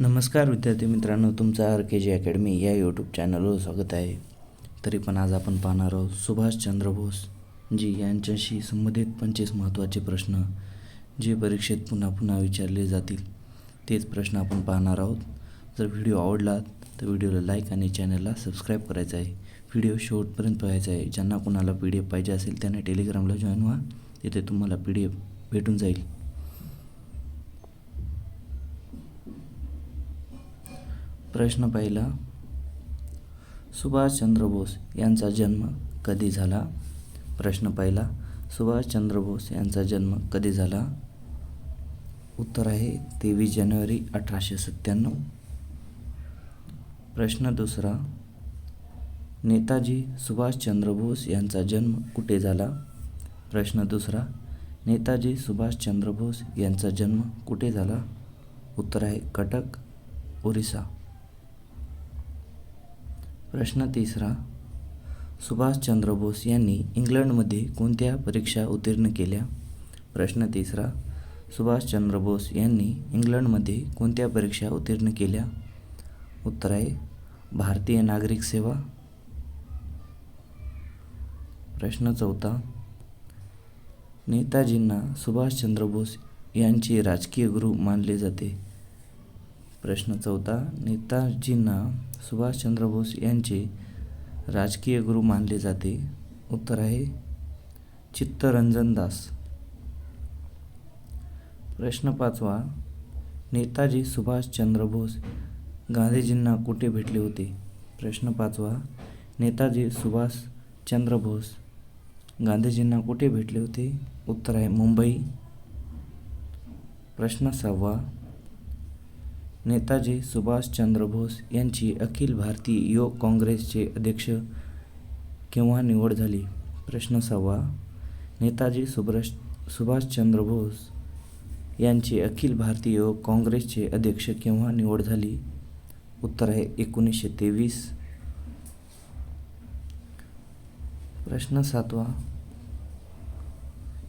नमस्कार विद्यार्थी मित्रांनो तुमचं आर के जी अकॅडमी या यूट्यूब चॅनलवर स्वागत आहे. तरी पण आज आपण पाहणार आहोत सुभाषचंद्र बोस जी यांच्याशी संबंधित पंचवीस महत्त्वाचे प्रश्न जे परीक्षेत पुन्हा पुन्हा विचारले जातील तेच प्रश्न आपण पाहणार आहोत. जर व्हिडिओ आवडला तर व्हिडिओला लाईक आणि चॅनलला सबस्क्राईब करायचं आहे. व्हिडिओ शेवटपर्यंत पाहायचा आहे. ज्यांना कोणाला पी डी एफ पाहिजे असेल त्यांना टेलिग्रामला जॉईन व्हा. तिथे तुम्हाला पी डी एफ भेटून जाईल. प्रश्न पहिला सुभाषचंद्र बोस यांचा जन्म कधी झाला? प्रश्न पहिला सुभाषचंद्र बोस यांचा जन्म कधी झाला? उत्तर आहे तेवीस जानेवारी अठराशे सत्त्याण्णव. प्रश्न दुसरा नेताजी सुभाषचंद्र बोस यांचा जन्म कुठे झाला? प्रश्न दुसरा नेताजी सुभाषचंद्र बोस यांचा जन्म कुठे झाला? उत्तर आहे कटक ओरिसा. प्रश्न तिसरा. सुभाषचंद्र बोस यांनी इंग्लंडमध्ये कोणत्या परीक्षा उत्तीर्ण केल्या? प्रश्न तिसरा. सुभाषचंद्र बोस यांनी इंग्लंडमध्ये कोणत्या परीक्षा उत्तीर्ण केल्या? उत्तर आहे भारतीय नागरिक सेवा. प्रश्न चौथा. नेताजींना सुभाषचंद्र बोस यांचे राजकीय गुरु मानले जाते. प्रश्न चौथा नेताजींना सुभाषचंद्र बोस यांचे राजकीय गुरु मानले जाते. उत्तर आहे चित्तरंजन दास. प्रश्न पाचवा नेताजी सुभाषचंद्र बोस गांधीजींना कुठे भेटले होते? प्रश्न पाचवा नेताजी सुभाषचंद्र बोस गांधीजींना कुठे भेटले होते? उत्तर आहे मुंबई. प्रश्न सहावा नेताजी सुभाषचंद्र बोस यांची अखिल भारतीय योग काँग्रेसचे अध्यक्ष केव्हा निवड झाली? प्रश्न सहावा नेताजी सुभाष सुभाषचंद्र बोस यांची अखिल भारतीय योग काँग्रेसचे अध्यक्ष केव्हा निवड झाली? उत्तर आहे एकोणीसशे तेवीस. प्रश्न सातवा.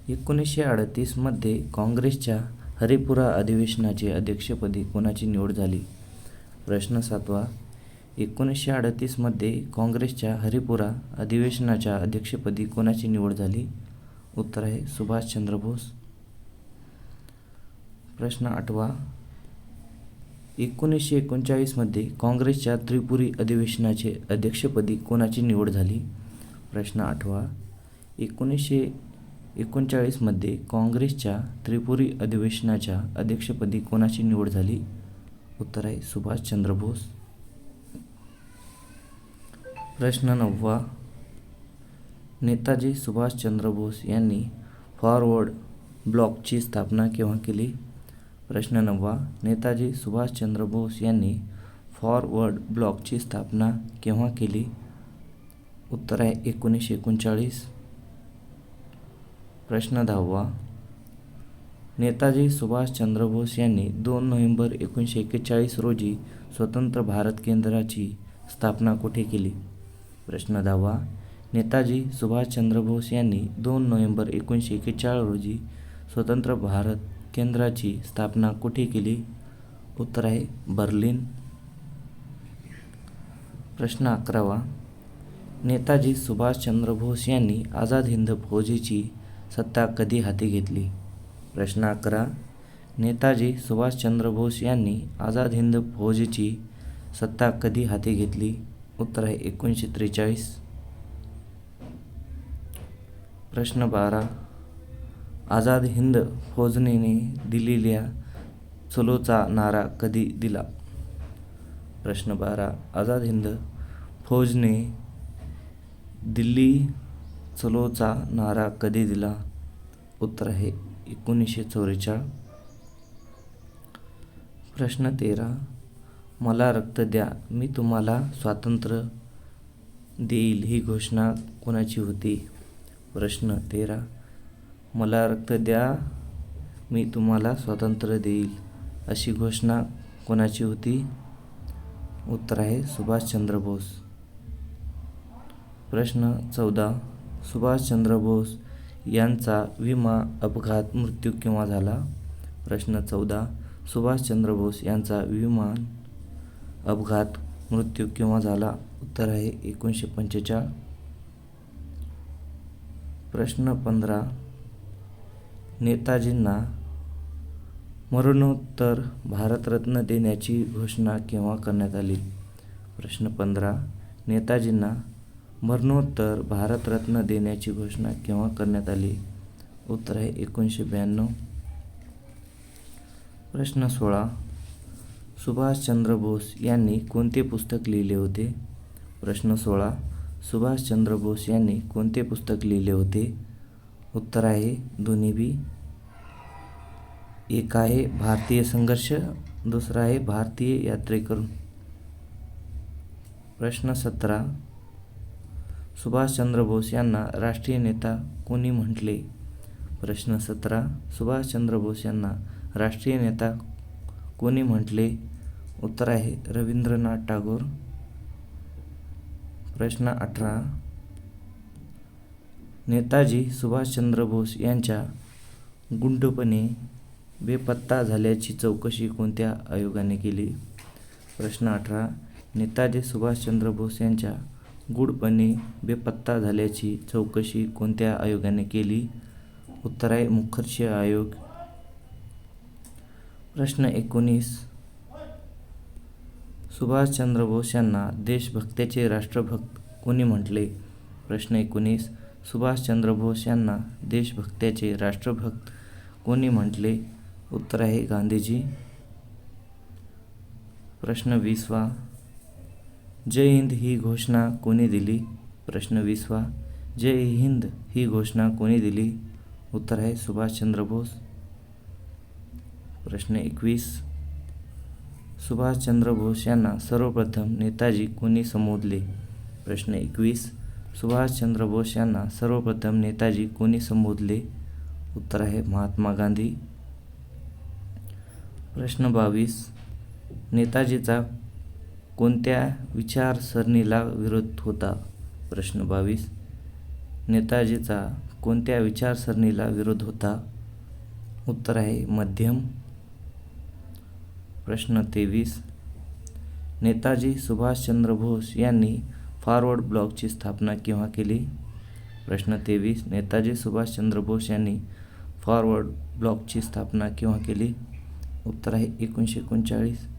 एकोणीसशे अडतीसमध्ये काँग्रेसच्या हरिपुरा अधिवेशनाचे अध्यक्षपदी कोणाची निवड झाली? प्रश्न सातवा एकोणीसशे अडतीसमध्ये काँग्रेसच्या हरिपुरा अधिवेशनाच्या अध्यक्षपदी कोणाची निवड झाली? उत्तर आहे सुभाषचंद्र बोस. प्रश्न आठवा एकोणीसशे एकोणचाळीसमध्ये काँग्रेसच्या त्रिपुरी अधिवेशनाचे अध्यक्षपदी कोणाची निवड झाली? प्रश्न आठवा एकोणीसशे एकोणचाळीसमध्ये काँग्रेसच्या त्रिपुरी अधिवेशनाच्या अध्यक्षपदी कोणाची निवड झाली? उत्तर आहे सुभाषचंद्र बोस. प्रश्न नववा. नेताजी सुभाषचंद्र बोस यांनी फॉरवर्ड ब्लॉकची स्थापना केव्हा केली? प्रश्न नववा. नेताजी सुभाषचंद्र बोस यांनी फॉरवर्ड ब्लॉकची स्थापना केव्हा केली? उत्तर आहे एकोणीसशे एकोणचाळीस. प्रश्न दहावा. नेताजी सुभाषचंद्र बोस यांनी दोन नोव्हेंबर एकोणीसशे एक्केचाळीस रोजी स्वतंत्र भारत केंद्राची स्थापना कुठे केली? प्रश्न दहावा. नेताजी सुभाषचंद्र बोस यांनी दोन नोव्हेंबर एकोणीसशे एक्केचाळीस रोजी स्वतंत्र भारत केंद्राची स्थापना कुठे केली? उत्तर आहे बर्लिन. प्रश्न अकरावा. नेताजी सुभाषचंद्र बोस यांनी आझाद हिंद फौजेची सत्ता कधी हाती घेतली? प्रश्न अकरा. नेताजी सुभाषचंद्र बोस यांनी आझाद हिंद फौजेची सत्ता कधी हाती घेतली? उत्तर आहे एकोणीसशे त्रेचाळीस. प्रश्न बारा. आझाद हिंद फौजनेने दिलेल्या चलोचा नारा कधी दिला? प्रश्न बारा. आझाद हिंद फौजने दिल्ली चलोचा नारा कधी दिला? उत्तर आहे एकोणीसशे चौवेचाळीस प्रश्न तेरा. मला रक्त द्या मी तुम्हाला स्वातंत्र्य देईल ही घोषणा कोणाची होती? प्रश्न तेरा. मला रक्त द्या मी तुम्हाला स्वातंत्र्य देईल अशी घोषणा कोणाची होती? उत्तर आहे सुभाषचंद्र बोस. प्रश्न चौदा. सुभाषचंद्र बोस यांचा विमा अपघात मृत्यू केव्हा झाला? प्रश्न चौदा. सुभाषचंद्र बोस यांचा विमान अपघात मृत्यू केव्हा झाला? उत्तर आहे एकोणीसशे पंचेचाळीस प्रश्न पंधरा. नेताजींना मरणोत्तर भारतरत्न देण्याची घोषणा केव्हा करण्यात आली? प्रश्न पंधरा. नेताजींना मरणोत्तर भारतरत्न देण्याची घोषणा केव्हा करण्यात आली? उत्तर आहे एकोणीसशे ब्याण्णव. प्रश्न सोळा. सुभाषचंद्र बोस यांनी कोणते पुस्तक लिहिले होते? प्रश्न सोळा. सुभाषचंद्र बोस यांनी कोणते पुस्तक लिहिले होते? उत्तर आहे दोन्ही बी. एक आहे भारतीय संघर्ष दुसरा आहे भारतीय यात्रेकरू प्रश्न सतरा. सुभाषचंद्र बोस यांना राष्ट्रीय नेता कोणी म्हटले? प्रश्न सतरा. सुभाषचंद्र बोस यांना राष्ट्रीय नेता कोणी म्हटले? उत्तर आहे रवींद्रनाथ टागोर. प्रश्न अठरा. नेताजी सुभाषचंद्र बोस यांच्या गुंडपणे बेपत्ता झाल्याची चौकशी कोणत्या आयोगाने केली? प्रश्न अठरा. नेताजी सुभाषचंद्र बोस यांच्या गूढपणे बेपत्ता झाल्याची चौकशी कोणत्या आयोगाने केली? उत्तर आहे मुखर्जी आयोग. प्रश्न एकोणीस. सुभाषचंद्र बोस यांना देशभक्ताचे राष्ट्रभक्त कोणी म्हटले? प्रश्न एकोणीस. सुभाषचंद्र बोस यांना देशभक्ताचे राष्ट्रभक्त कोणी म्हटले? उत्तर आहे गांधीजी. प्रश्न वीसवा. जय हिंद ही घोषणा कोणी दिली? प्रश्न विसवा जय हिंद ही घोषणा कोणी दिली? उत्तर आहे सुभाषचंद्र बोस. प्रश्न एकवीस. सुभाषचंद्र बोस यांना सर्वप्रथम नेताजी कोणी संबोधले? प्रश्न एकवीस. सुभाषचंद्र बोस यांना सर्वप्रथम नेताजी कोणी संबोधले? उत्तर आहे महात्मा गांधी. प्रश्न बावीस. नेताजीचा कोणत्या विचारसरणीला विरोध होता? प्रश्न बावीस. नेताजीचा कोणत्या विचारसरणीला विरोध होता? उत्तर आहे मध्यम. प्रश्न तेवीस. नेताजी सुभाषचंद्र बोस यांनी फॉरवर्ड ब्लॉकची स्थापना केव्हा केली? प्रश्न तेवीस. नेताजी सुभाषचंद्र बोस यांनी फॉरवर्ड ब्लॉकची स्थापना केव्हा केली? उत्तर आहे एकोणीसशे एकोणचाळीस.